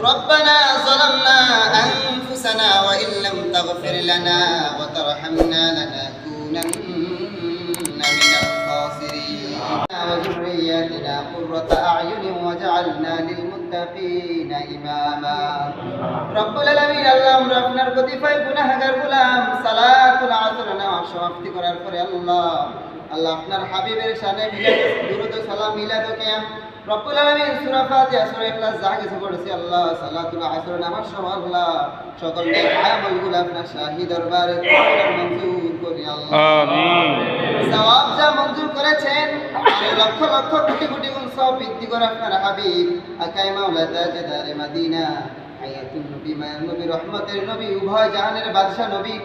ربنا ظلمنا أنفسنا وإن لم تغفر لنا وترحمنا لنكونن من الخاسرين وذرياتنا قرة أعين وجعلنا للمتقين إماما رب العالمين আল্লাহ আমরা আপনার কতিপয় গুনাহগার গোলাম সালাতুল আসর নামাজ সমাপ্তি করার পরে আল্লাহ আল্লাহ আপনার হাবিবের মিলাদ দুরুদ সালাম মিলাদ কিয়াম। রব্বুল আলামিন সূরা ফাতিহা সূরা ইখলাস যা কিছু পড়েছি আল্লাহ সালাতুল আসর নামাজ সমাল আল্লাহ সকল আমলগুলো আপনার শাহী দরবারে মঞ্জুর করি আল্লাহ। আমিন। সওয়াব যা মঞ্জুর করেছেন সেই লক্ষ লক্ষ কোটি কোটি গুণ সব বৃদ্ধি করে আপনার হাবিব। আকাই মাওলা তাজদারে মদিনা হায়াতুন নবী মায়ার নবী রহমতের নবী উভয় জাহানের বাদশা নবী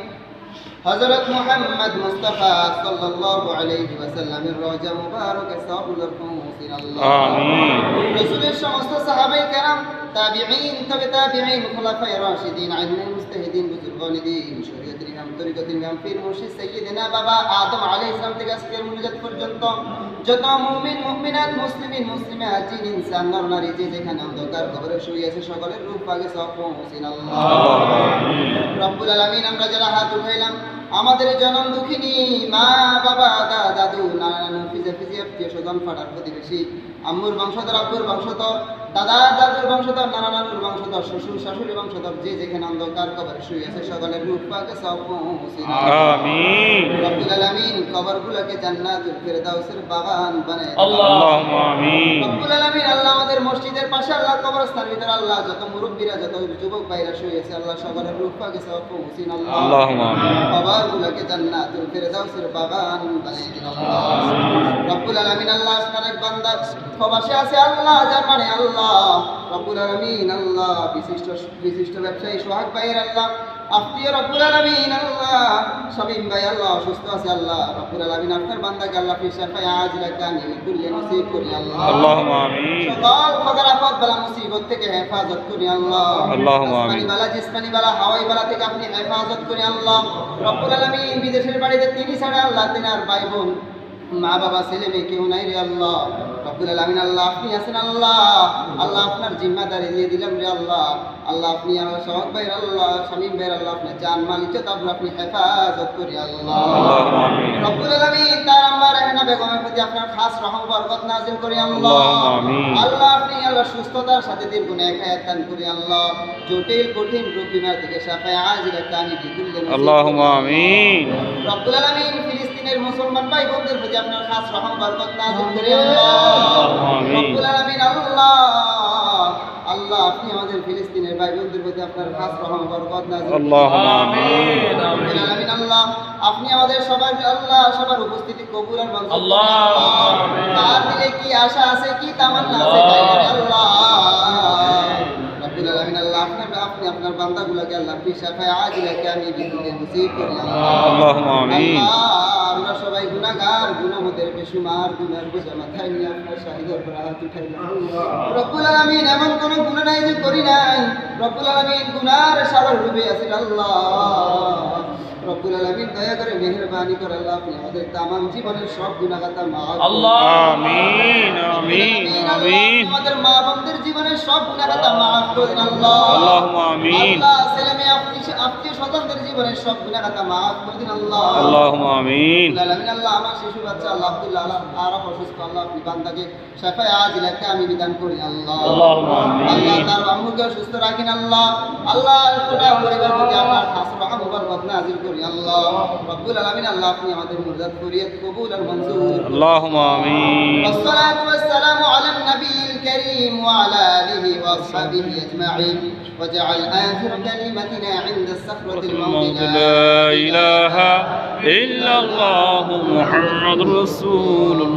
হযরত মুহাম্মদ মুস্তাফা সাল্লাল্লাহু আলাইহি ওয়াসাল্লামের রওজা মুবারকে সবগুলোর পৌঁছিন আল্লাহ আমিন রাসূলের সমস্ত সাহাবায়ে কেরাম তাবিঈন তবে তাবিঈন খুলাফায়ে রাশিদিন আইনুল মুস্তাহিদিন বুজুর্গান দিন শরীয়তের ইমাম তরিকতের ইমাম পীর মুর্শিদ সাইয়্যিদিনা বাবা আদম আলাইহিস সালাম থেকে আজকের মুনাজাত পর্যন্ত যত মুমিন মুমিনাত মুসলিমিন মুসলিমাত জিন ইনসান নর নারী যে যেখানে অন্ধকার কবরে শুয়ে আছে সকলের সব পৌঁছিন আল্লাহ। রব্বুল আলামিন আমরা যারা হাত উঠাইলাম আমাদের জনম দুঃখিনী মা বাবা দাদা দাদু নানা নানু ফিজে ফিজে আত্মীয় স্বজন পাড়ার প্রতিবেশী আম্মুর বংশধর আব্বুর বংশধর দাদা দাদুর বংশধর নানা নানুর বংশধর শ্বশুর শাশুড়ি বংশধর যে যেখানে অন্ধকার কবর শুয়ে আছে সকলের রূপ পাকে সব আমিন। রব্বুল আলামিন কবরগুলোকে জান্নাতুল ফেরদাউসের বাগান বানায়। আল্লাহুম্মা আমিন। রব্বুল আলামিন আল্লাহ আমাদের মসজিদের পাশে আল্লাহ কবরস্থান ভিতরে আল্লাহ যত মুরব্বীরা যত যুবক ভাইরা শুয়ে আছে আল্লাহ সকলের রূপ পাকে সব পৌঁছিন আল্লাহ আল্লাহুম্মা আমিন। কবরগুলোকে জান্নাতুল ফেরদাউসের বাগান বানিয়ে দিন আল্লাহ রব্বুল আলামিন আল্লাহ আপনার এক বান্দা প্রবাসে আছে আল্লাহ যার মানে আল্লাহ রব্বুল আলামিন আল্লাহ বিশিষ্ট বিশিষ্ট ব্যবসায়ী সোহাগ ভাইয়ের আল্লাহ আত্মীয় রব্বুল আলামিন আল্লাহ শামীম ভাই আল্লাহ অসুস্থ আছে আল্লাহ রব্বুল আলামিন আপনার বান্দাকে আল্লাহ ফি শাফায়ে আজিলা কামিল কুল্লি নসিব করি আল্লাহ। আল্লাহুম্মা সকল ফকর আফত বালা মুসিবত থেকে হেফাজত করি আল্লাহ। আল্লাহুম্মা আসমানি বালা জিসমানি বালা হাওয়াই বালা থেকে আপনি হেফাজত করি আল্লাহ। রব্বুল আলামিন বিদেশের বাড়িতে তিনি ছাড়া আল্লাহ তিনার ভাই বোন মা বাবা ছেলে মেয়ে কেউ নাই রে আল্লাহ। রব্বুল আলামিন আল্লাহ আপনি আছেন আল্লাহ। আল্লাহ আপনার জিম্মাদারি দিয়ে দিলাম রে আল্লাহ। আল্লাহ আপনি আমার সহক ভাইয়ের আল্লাহ শামীম ভাইয়ের আল্লাহ আপনার জান মাল ইজ্জত আবরু আপনি হেফাজত করি আল্লাহ। রব্বুল আলামিন তার আম্মা রেহনা বেগমের প্রতি আপনার খাস রহম বরকত নাযিল করি আল্লাহ। আল্লাহ আপনি আল্লাহ সুস্থতার সাথে দীর্ঘ নেক হায়াত দান করি আল্লাহ। জটিল কঠিন রোগ বিমার থেকে আজিলা কামি বিকুল্লি নসিব আল্লাহুম্মা করি আমিন। রব্বুল আলামিন ফিলিস্তিনের মুসলমান ভাই বোনদের প্রতি আপনার খাস রহম বরকত নাযিল করে আল্লাহ আমিন। আল্লাহ আল্লাহ আপনি আমাদের ফিলিস্তিনের ভাই বোনদের প্রতি আপনার খাস রহম বরকত নাযিল আমিন আলামিন আল্লাহ আপনি আমাদের সবার আল্লাহ সবার উপস্থিতি কবুল আর মঞ্জুর আল্লাহ। আমিন। তার দিলে কি আশা আছে কি তামান্না আছে আল্লাহ। তাই বলে আল্লাহ রব্বুল আলামিন আল্লাহ আপনার আপনি আপনার আল্লাহ ফি শাফায়ে আমি বিদ্যুতে নসিব করি আল্লাহুম্মা আমিন আমরা সবাই গুনাহগার গুনাহদের বেশুমার গুনার বোঝা মাথায় নিয়ে আমরা শাহিদের উপর হাত উঠাইলাম রব্বুল আলামিন এমন কোন গুনাহ নাই যে করি নাই। রব্বুল আলামিন গুনার সাগর ডুবে আছে আল্লাহ। রব্বুল আলামিন দয়া করে মেহেরবানি করে আল্লাহ আপনি আমাদের তামাম জীবনের সব গুনাহগাতা মাফ আল্লাহ। আমিন আমিন আমিন। আমাদের মা বোনদের জীবনের সব গুনাহগাতা মাফ করুন আল্লাহ। আল্লাহুম্মা আমিন। আল্লাহ আত্মীয় আত্মীয় স্বজনদের জীবনের সব গুনাহগাতা মাফ করে দিন আল্লাহ আল্লাহুম্মা আমিন আলামিন আল্লাহ আমার শিশু বাচ্চা আল্লাহ আব্দুল্লাহ আল্লাহ আরব অসুস্থ আল্লাহ আপনি বান্দাকে শাফায়ে আজিলাকে আমি বিধান করি আল্লাহ আল্লাহুম্মা আমিন। আল্লাহ তার আম্মুকে সুস্থ রাখেন আল্লাহ আল্লাহ গোটা পরিবার প্রতি আপনার খাস রহম বরকত নাযিল করি আল্লাহ রব্বুল আলামিন আল্লাহ আপনি আমাদের মুরজাত করিয়ে কবুল আর মঞ্জুর আল্লাহুম্মা আমিন والصلاة والسلام على النبي الكريم وعلى آله وأصحابه أجمعين. واجعل آخر كلمتنا عند الصخرة الموت. لا إله إلا الله محمد رسول الله.